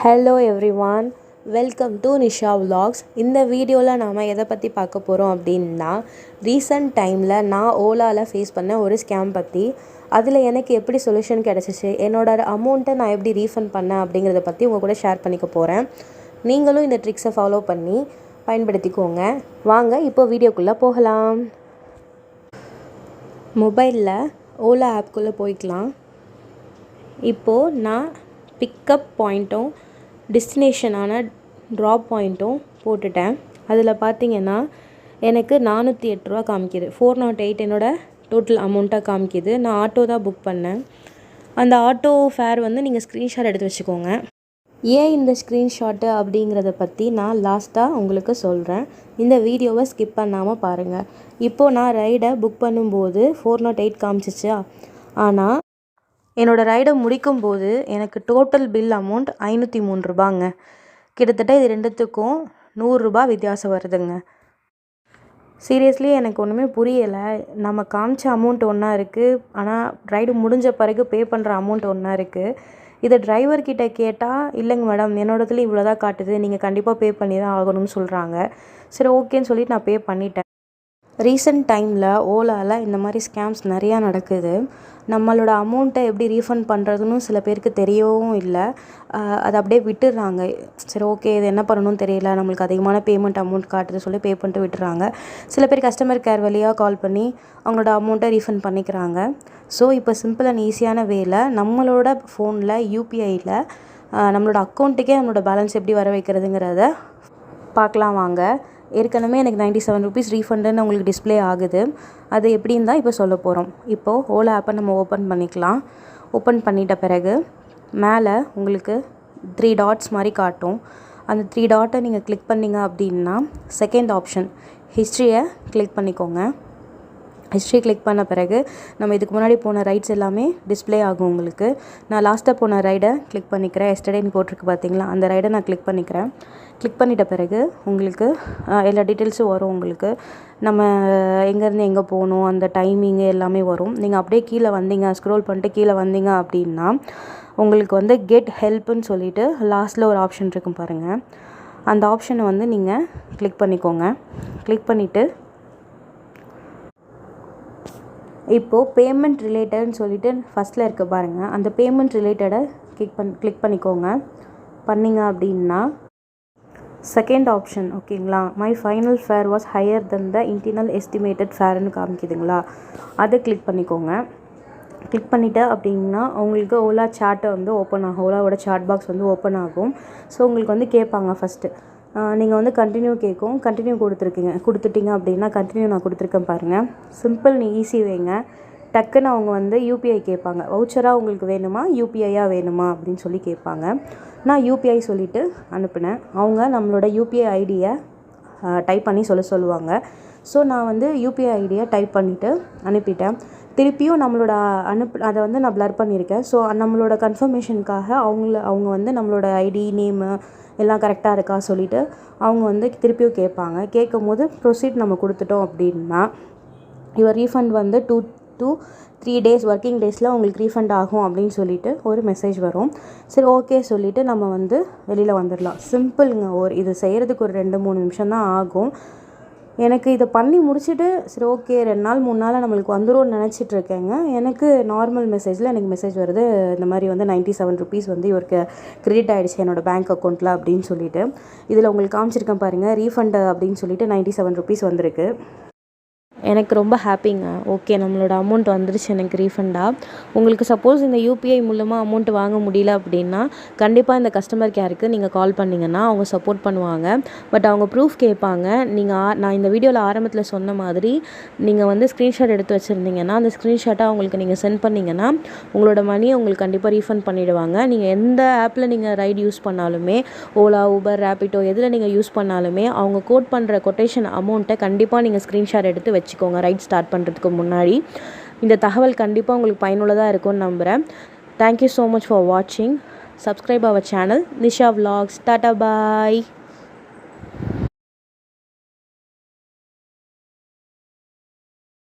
Hello everyone welcome to Nisha vlogs இந்த வீடியோவில் நாம் எதை பற்றி பார்க்க போகிறோம் அப்படின்னா ரீசன்ட் டைமில் நான் ஓலாவில் ஃபேஸ் பண்ண ஒரு ஸ்கேம் பற்றி அதில் எனக்கு எப்படி சொல்யூஷன் கிடச்சிச்சு என்னோட அமௌண்ட்டை நான் எப்படி ரீஃபண்ட் பண்ணேன் அப்படிங்கிறத பற்றி உங்கள் கூட ஷேர் பண்ணிக்க போகிறேன் நீங்களும் இந்த ட்ரிக்ஸை ஃபாலோ பண்ணி பயன்படுத்திக்கோங்க. வாங்க இப்போ வீடியோக்குள்ளே போகலாம். மொபைலில் ஓலா ஆப்குள்ளே போய்க்கலாம். இப்போது நான் பிக்கப் பாயிண்ட்டும் டெஸ்டினேஷனான ட்ராப் பாயிண்ட்டும் போட்டுட்டேன். அதில் பார்த்தீங்கன்னா எனக்கு நானூற்றி எட்டு ரூபா காமிக்குது. ஃபோர் நாட் எயிட் என்னோடய டோட்டல் அமௌண்ட்டாக காமிக்குது. நான் ஆட்டோ தான் புக் பண்ணேன். அந்த ஆட்டோ ஃபேர் வந்து நீங்கள் ஸ்க்ரீன்ஷாட் எடுத்து வச்சுக்கோங்க. ஏன் இந்த ஸ்க்ரீன்ஷாட்டு அப்படிங்கிறத பற்றி நான் லாஸ்ட்டாக உங்களுக்கு சொல்கிறேன் இந்த வீடியோவை ஸ்கிப் பண்ணாமல் பாருங்கள் இப்போது நான் ரைடை புக் பண்ணும்போது ஃபோர் நாட் oh எயிட் காமிச்சிச்சா? ஆனால் என்னோடய ரைடை முடிக்கும்போது எனக்கு டோட்டல் பில் அமௌண்ட் ஐநூற்றி மூணு ரூபாங்க. கிட்டத்தட்ட இது ரெண்டுத்துக்கும் நூறுரூபா வித்தியாசம் வருதுங்க. சீரியஸ்லி எனக்கு ஒன்றுமே புரியலை. நம்ம காமிச்ச அமௌண்ட் ஒன்றா இருக்குது ஆனால் ரைடு முடிஞ்ச பிறகு பே பண்ணுற அமௌண்ட் ஒன்றா இருக்குது இதை டிரைவர்கிட்ட கேட்டால் இல்லைங்க மேடம் என்னோடத்துல இவ்வளோ தான் காட்டுது. நீங்கள் கண்டிப்பாக பே பண்ணி தான் ஆகணும்னு சொல்கிறாங்க சரி ஓகேன்னு சொல்லிட்டு நான் பே பண்ணிட்டேன். ரீசெண்ட் டைமில் ஓலாவில் இந்த மாதிரி ஸ்கேம்ஸ் நிறையா நடக்குது. நம்மளோட அமௌண்ட்டை எப்படி ரீஃபண்ட் பண்ணுறதுன்னு சில பேருக்கு தெரியவும் இல்லை. அதை அப்படியே விட்டுடுறாங்க சரி ஓகே இது என்ன பண்ணணும்னு தெரியல. நம்மளுக்கு அதிகமான பேமெண்ட் அமௌண்ட் காட்டுது சொல்லி பே பண்ணிட்டு விட்டுறாங்க. சில பேர் கஸ்டமர் கேர் வழியாக கால் பண்ணி அவங்களோட அமௌண்ட்டை ரீஃபண்ட் பண்ணிக்கிறாங்க. ஸோ இப்போ சிம்பிள் அண்ட் ஈஸியான வேயில் நம்மளோட ஃபோனில் யூபிஐயில் நம்மளோட அக்கௌண்ட்டுக்கே நம்மளோட பேலன்ஸ் எப்படி வர வைக்கிறதுங்கிறத பார்க்கலாம் வாங்க. ஏற்கனவே எனக்கு நைன்ட்டி செவன் ருபீஸ் ரீஃபண்டுன்னு உங்களுக்கு டிஸ்ப்ளே ஆகுது. அது எப்படின்னு தான் இப்போ சொல்ல போகிறோம் இப்போது ஓலா ஆப்பை நம்ம ஓப்பன் பண்ணிக்கலாம். ஓப்பன் பண்ணிட்ட பிறகு மேலே உங்களுக்கு த்ரீ டாட்ஸ் மாதிரி காட்டும். அந்த த்ரீ டாட்டை நீங்கள் கிளிக் பண்ணிங்க அப்படின்னா செகண்ட் ஆப்ஷன் ஹிஸ்ட்ரியை கிளிக் பண்ணிக்கோங்க. ஹிஸ்ட்ரி கிளிக் பண்ண பிறகு நம்ம இதுக்கு முன்னாடி போன ரைட்ஸ் எல்லாமே டிஸ்ப்ளே ஆகும் உங்களுக்கு. நான் லாஸ்ட்டாக போன ரைடை கிளிக் பண்ணிக்கிறேன். எஸ்டர்டேன்னு போட்டிருக்கு பார்த்தீங்களா? அந்த ரைடை நான் கிளிக் பண்ணிக்கிறேன். கிளிக் பண்ணிட்ட பிறகு உங்களுக்கு எல்லா டீட்டெயில்ஸும் வரும் உங்களுக்கு. நம்ம எங்கேருந்து எங்கே போகணும் அந்த டைமிங்கு எல்லாமே வரும். நீங்கள் அப்படியே கீழே வந்தீங்க ஸ்க்ரோல் பண்ணிட்டு கீழே வந்தீங்க அப்படின்னா உங்களுக்கு வந்து கெட் ஹெல்ப்புன்னு சொல்லிட்டு லாஸ்ட்டில் ஒரு ஆப்ஷன் இருக்கும் பாருங்கள் அந்த ஆப்ஷனை வந்து நீங்கள் கிளிக் பண்ணிக்கோங்க. கிளிக் பண்ணிவிட்டு இப்போது பேமெண்ட் ரிலேட்டட்னு சொல்லிட்டு ஃபஸ்ட்டில் இருக்க பாருங்கள் அந்த பேமெண்ட் ரிலேட்டடை கிளிக் பண் கிளிக் பண்ணிக்கோங்க. பண்ணிங்க அப்படின்னா செகண்ட் ஆப்ஷன் ஓகேங்களா my final fare was higher than the internal estimated ஃபேர்னு காமிக்குதுங்களா? அதை கிளிக் பண்ணிக்கோங்க. கிளிக் பண்ணிவிட்டு அப்படின்னா உங்களுக்கு ஓலா சாட்டை வந்து ஓப்பன் ஆகும் ஓலாவோட சாட் பாக்ஸ் வந்து ஓப்பன் ஆகும். ஸோ உங்களுக்கு வந்து கேட்பாங்க ஃபஸ்ட்டு நீங்கள் வந்து கண்டினியூ கேட்கும் கண்டினியூ கொடுத்துருக்கீங்க கொடுத்துட்டீங்க அப்படின்னா கண்டினியூ நான் கொடுத்துருக்கேன் பாருங்கள் சிம்பிள் நீ ஈஸி வைங்க. டக்குன்னு அவங்க வந்து யூபிஐ கேட்பாங்க. வவுச்சராக உங்களுக்கு வேணுமா? யூபிஐயாக வேணுமா? அப்படின்னு சொல்லி கேட்பாங்க. நான் யூபிஐ சொல்லிவிட்டு அனுப்பினேன். அவங்க நம்மளோட யூபிஐ ஐடியை டைப் பண்ணி சொல்ல சொல்லுவாங்க. ஸோ நான் வந்து யூபிஐ ஐடியை டைப் பண்ணிவிட்டு அனுப்பிட்டேன். திருப்பியும் நம்மளோட அனுப்பு அதை வந்து நான் ப்ளர் பண்ணியிருக்கேன். ஸோ நம்மளோட கன்ஃபர்மேஷனுக்காக அவங்கள அவங்க வந்து நம்மளோட ஐடி நேமு எல்லாம் கரெக்டாக இருக்கா சொல்லிவிட்டு அவங்க வந்து திருப்பியும் கேட்பாங்க. கேட்கும் போது ப்ரொசீட் நம்ம கொடுத்துட்டோம் அப்படின்னா யுவர் ரீஃபண்ட் வந்து two two three days working டேஸில் உங்களுக்கு ரீஃபண்ட் ஆகும் அப்படின்னு சொல்லிட்டு ஒரு மெசேஜ் வரும். சரி ஓகே சொல்லிவிட்டு நம்ம வந்து வெளியில் வந்துடலாம். சிம்பிளுங்க ஒரு இது செய்கிறதுக்கு ஒரு ரெண்டு மூணு நிமிஷம் தான் ஆகும். எனக்கு இதை பண்ணி முடிச்சுட்டு சரி ஓகே ரெண்டு நாள் மூணு நாள் நம்மளுக்கு வந்துடும் நினச்சிட்டு இருக்கேங்க. எனக்கு நார்மல் மெசேஜில் எனக்கு மெசேஜ் வருது இந்த மாதிரி வந்து நைன்ட்டி செவன் ருபீஸ் வந்து இவருக்கு கிரெடிட் ஆகிடுச்சு என்னோடய பேங்க் அக்கௌண்ட்டில் அப்படின்னு சொல்லிட்டு. இதில் உங்களுக்கு காமிச்சிருக்கேன் பாருங்கள் ரீஃபண்டு அப்படின்னு சொல்லிட்டு நைன்ட்டி செவன் ருபீஸ் வந்திருக்கு. எனக்கு ரொம்ப ஹாப்பிங்க. ஓகே நம்மளோட அமௌண்ட் வந்துருச்சு எனக்கு ரீஃபண்டாக உங்களுக்கு சப்போஸ் இந்த யூபிஐ மூலமாக அமௌண்ட் வாங்க முடியல அப்படின்னா கண்டிப்பாக இந்த கஸ்டமர் கேருக்கு நீங்கள் கால் பண்ணிங்கன்னா அவங்க சப்போர்ட் பண்ணுவாங்க. பட் அவங்க ப்ரூஃப் கேட்பாங்க. நீங்கள் நான் இந்த வீடியோவில் ஆரம்பத்தில் சொன்ன மாதிரி நீங்கள் வந்து ஸ்க்ரீன்ஷாட் எடுத்து வச்சுருந்தீங்கன்னா அந்த ஸ்க்ரீன்ஷாட்டை அவங்களுக்கு நீங்கள் சென்ட் பண்ணிங்கன்னா உங்களோட மணியை உங்களுக்கு கண்டிப்பாக ரீஃபண்ட் பண்ணிவிடுவாங்க நீங்கள் எந்த ஆப்பில் நீங்கள் ரைட் யூஸ் பண்ணாலுமே ஓலா ஊபர் ரேபிட்டோ எதில் நீங்கள் யூஸ் பண்ணாலுமே அவங்க கோட் பண்ணுற கொட்டேஷன் அமௌண்ட்டை கண்டிப்பாக நீங்கள் ஸ்க்ரீன்ஷாட் எடுத்து வச்சு வச்சுக்கோங்க ரைட் ஸ்டார்ட் பண்ணுறதுக்கு முன்னாடி. இந்த தகவல் கண்டிப்பாக உங்களுக்கு பயனுள்ளதாக இருக்கும்னு நம்புகிறேன் thank you so much for வாட்சிங் subscribe our channel Nisha vlogs ta-ta bye